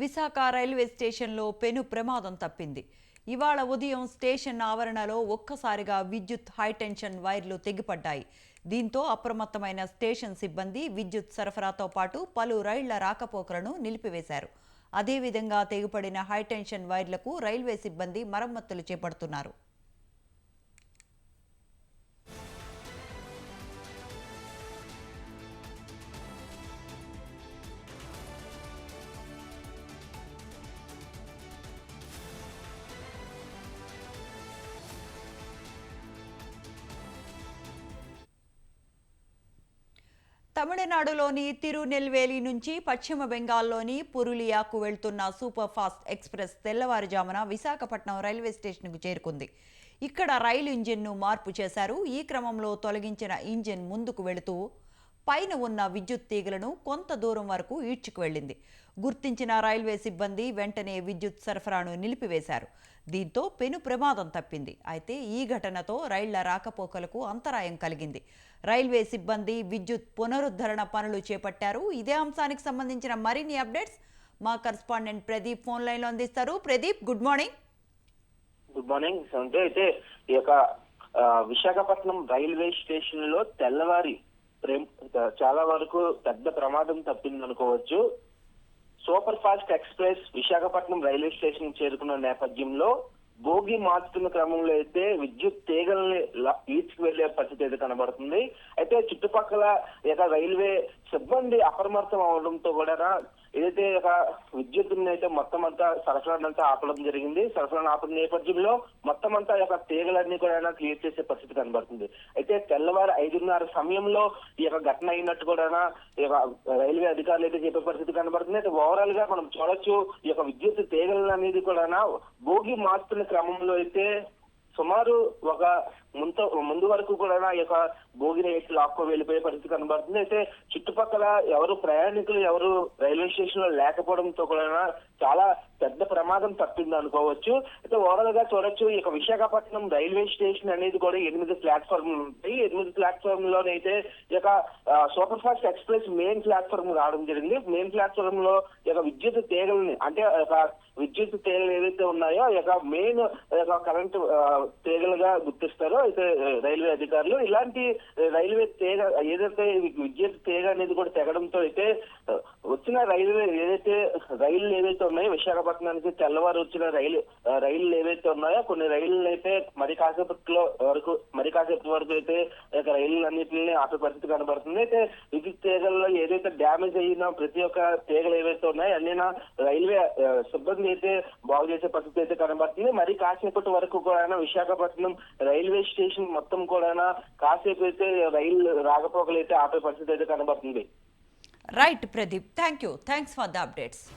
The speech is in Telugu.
విశాఖ రైల్వే స్టేషన్లో పెను ప్రమాదం తప్పింది. ఇవాళ ఉదయం స్టేషన్ ఆవరణలో ఒక్కసారిగా విద్యుత్ హైటెన్షన్ వైర్లు తెగిపడ్డాయి. దీంతో అప్రమత్తమైన స్టేషన్ సిబ్బంది విద్యుత్ సరఫరాతో పాటు పలు రైళ్ళ రాకపోకలను నిలిపివేశారు. అదేవిధంగా తెగిపడిన హైటెన్షన్ వైర్లకు రైల్వే సిబ్బంది మరమ్మతులు చేపడుతున్నారు. తమిళనాడులోని తిరునెల్వేలి నుంచి పశ్చిమ బెంగాల్లోని పురులియాకు వెళ్తున్న సూపర్ ఫాస్ట్ ఎక్స్ప్రెస్ తెల్లవారుజామున విశాఖపట్నం రైల్వే స్టేషన్కు చేరుకుంది. ఇక్కడ రైలు ఇంజిన్ను మార్పు చేశారు. ఈ క్రమంలో తొలగించిన ఇంజిన్ ముందుకు వెళుతూ పైన ఉన్న విద్యుత్ తీగలను కొంత దూరం వరకు ఈడ్చుకు వెళ్ళింది. గుర్తించిన రైల్వే సిబ్బంది వెంటనే విద్యుత్ సరఫరాను నిలిపివేశారు. దీంతో పెను ప్రమాదం తప్పింది. అయితే ఈ ఘటనతో రైళ్ళ రాకపోకలకు అంతరాయం కలిగింది. రైల్వే సిబ్బంది విద్యుత్ పునరుద్ధరణ పనులు చేపట్టారు. ఇదే అంశానికి సంబంధించిన మరిన్ని అప్డేట్స్ మా కరస్పాండెంట్ ప్రదీప్ ఫోన్ లైన్లో అందిస్తారు. Pradeep good morning. Good morning. అంటే అయితే ఈ యొక్క విశాఖపట్నం రైల్వే స్టేషన్లో తెల్లవారి చాలా వరకు పెద్ద ప్రమాదం తప్పింది అనుకోవచ్చు super fast express Visakhapatnam railway station చేరుకున్న నేపథ్యంలో భోగి మార్చుతున్న క్రమంలో అయితే విద్యుత్ తీగల్ని ఈడ్చుకు వెళ్ళే పరిస్థితి అయితే కనబడుతుంది. అయితే చుట్టుపక్కల లేదా యొక్క రైల్వే సిబ్బంది అప్రమత్తం అవడంతో కూడా ఏదైతే ఒక విద్యుత్తుని అయితే మొత్తం అంతా సరఫరానంతా ఆపడం జరిగింది. సరఫరా ఆపడం నేపథ్యంలో మొత్తం అంతా ఈ యొక్క తీగలన్నీ కూడా క్లియర్ చేసే పరిస్థితి కనబడుతుంది. అయితే తెల్లవారు ఐదున్నర సమయంలో ఈ యొక్క ఘటన అయినట్టు కూడా ఈ యొక్క రైల్వే అధికారులు అయితే చెప్పే పరిస్థితి కనబడుతుంది. అయితే ఓవరాల్గా మనం చూడొచ్చు ఈ యొక్క విద్యుత్ తీగలు అనేది కూడా భోగి మార్చుతున్న క్రమంలో అయితే సుమారు ఒక ముందు ముందు వరకు కూడా ఈ యొక్క భోగి వేసి లాక్కో వెళ్ళిపోయే పరిస్థితి కనబడుతుంది. అయితే చుట్టుపక్కల ఎవరు ప్రయాణికులు ఎవరు రైల్వే స్టేషన్లో లేకపోవడంతో కూడా చాలా పెద్ద ప్రమాదం తప్పింది అనుకోవచ్చు. అయితే ఓవరాల్గా చూడొచ్చు ఈ విశాఖపట్నం రైల్వే స్టేషన్ అనేది కూడా ఎనిమిది ప్లాట్ఫామ్ ఉంటాయి. ఎనిమిది ప్లాట్ఫామ్ లోనైతే ఇక super fast express main platform రావడం జరిగింది. మెయిన్ ప్లాట్ఫామ్లో ఇక యొక్క విద్యుత్ తీగలని అంటే ఒక విద్యుత్ తీగలు ఏవైతే ఉన్నాయో ఈ యొక్క మెయిన్ కరెంట్ తీగలుగా గుర్తిస్తారో అయితే రైల్వే అధికారులు. ఇలాంటి రైల్వే తీగ ఏదైతే విద్యుత్ తీగ అనేది కూడా తెగడంతో అయితే వచ్చిన రైల్వే ఏదైతే రైళ్ళు ఏవైతే ఉన్నాయో విశాఖపట్నానికి తెల్లవారు వచ్చిన రైలు రైళ్ళు ఏవైతే ఉన్నాయో కొన్ని రైళ్ళు అయితే మరి కాసేపట్లో వరకు మరి కాసేపటి వరకు అయితే ఈ యొక్క రైళ్ళన్నింటినీ ఆపే పరిస్థితి కనబడుతుంది. అయితే విద్యుత్ తీగల్లో ఏదైతే డ్యామేజ్ అయిన ప్రతి ఒక్క తీగలు ఏవైతే ఉన్నాయో అన్ని రైల్వే సిబ్బంది అయితే బాగు చేసే పరిస్థితి అయితే కనబడుతుంది. మరి కాసేపటి వరకు కూడా విశాఖపట్నం రైల్వే స్టేషన్ మొత్తం కూడా కాసేపు అయితే రైలు రాకపోకలు అయితే ఆపే పరిస్థితి అయితే కనబడుతుంది. Right, Pradeep. Thank you. Thanks for the updates.